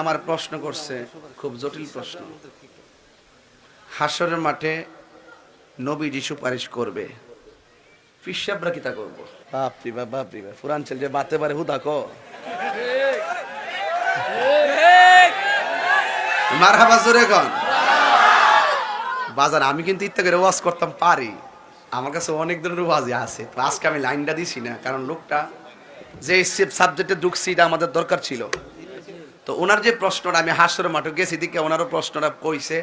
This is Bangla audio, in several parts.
আমার প্রশ্ন করছে খুব জটিল প্রশ্ন। হাসরের মাঠে নবীজি সুপারিশ করবে? ফিসাবরা কি তা করব? বাপরি বা বাপরি বাপ। পুরাঞ্চল যে বাতে পারে হুদা কো? মারহাবা জোরে কন। বাজার আমি কিন্তু ইত্যা করে ওয়াজ করতাম পারি। আমার কাছে অনেক ধরনের ওয়াজই আছে তো আজকে আমি লাইনটা দিছি না কারণ লোকটা যে সাবজেক্টে ঢুকছি এটা আমাদের দরকার ছিল। তো ওনার যে প্রশ্নটা, আমি হাস্যের মাঠে গেছি দিকে ওনারও প্রশ্নটা কইছে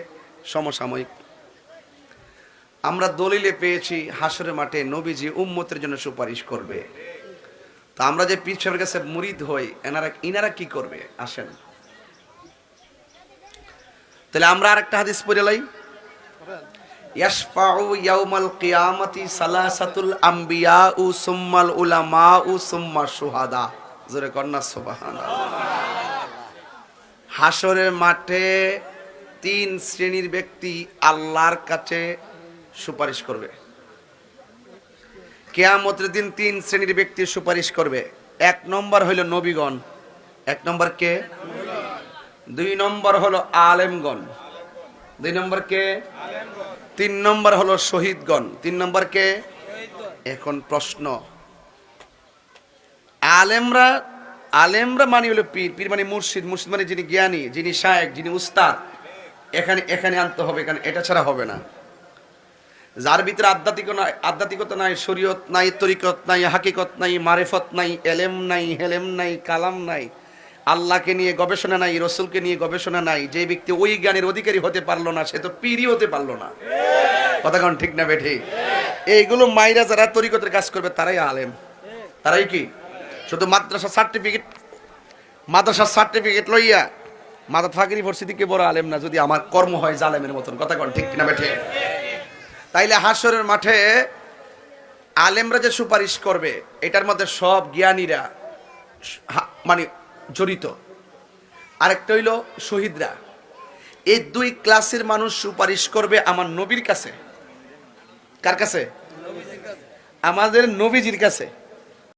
সমসাময়িক। আমরা দলিলে পেয়েছি হাসরের মাঠে নবীজি উম্মতের জন্য সুপারিশ করবে। তো আমরা যে পীর কাছে মুরিদ হই, এনারা, ইনারা কি করবে? আসেন। তাহলে আমরা আরেকটা হাদিস পড়ে লাই। ইয়াশফাউ ইয়াউমাল কিয়ামাতি সালাসাতুল আম্বিয়া উ সুম্মাল উলামা উ সুম্মা শুহাদা জোরে কন্যা সুবহানাল্লাহ। হাসরের মাঠে তিন শ্রেণির ব্যক্তি আল্লাহর কাছে সুপারিশ করবে। কেয়ামতের দিন তিন শ্রেণির ব্যক্তি সুপারিশ করবে। এক নম্বর হইল নবীগণ, এক নম্বর কে? দুই নম্বর হলো আলেমগণ, দুই নম্বর কে? তিন নম্বর হলো শহীদগণ, তিন নম্বর কে? এখন প্রশ্ন, আলেমরা আলেমরা মানে হলো পীর পীর মানে মুর্শিদ মুর্শিদ মানে যিনি জ্ঞানী, যিনি শায়েক, যিনি উস্তাদ। এখানে এখানে আনতে হবে, এখানে এটা ছাড়া হবে না। যার ভিতরে আধ্যাত্মিক আধ্যাত্মিকতা নাই, শরীয়ত নাই, তরিকত নাই, হাকিকত নাই, মারেফত নাই, এলেম নাই, হেলেম নাই, কালাম নাই, আল্লাহকে নিয়ে গবেষণা নাই, রসুলকে নিয়ে গবেষণা নাই, যে ব্যক্তি ওই জ্ঞানের অধিকারী হতে পারল না, সে তো পীরই হতে পারল না। কথা কারণ ঠিক না বেঠি? এইগুলো মাইরা যারা তরিকতের কাজ করবে, তারাই আলেম। তারাই কি? শুধু মাদ্রাসা সার্টিফিকেট মাদ্রাসার সার্টিফিকেট লইয়া মাদা ফাঁকির ইউনিভার্সিটিকে বড় আলেম না, যদি আমার কর্ম হয় জালেমের মতন। কথা কন ঠিক না বেঠে? তাইলে হাসরের মাঠে আলেমরা যে সুপারিশ করবে, এটার মধ্যে সব জ্ঞানীরা মানে জড়িত। আরেকটা হইল শহীদরা। এই দুই ক্লাসের মানুষ সুপারিশ করবে আমার নবীর কাছে। কার কাছে? আমাদের নবীজির কাছে।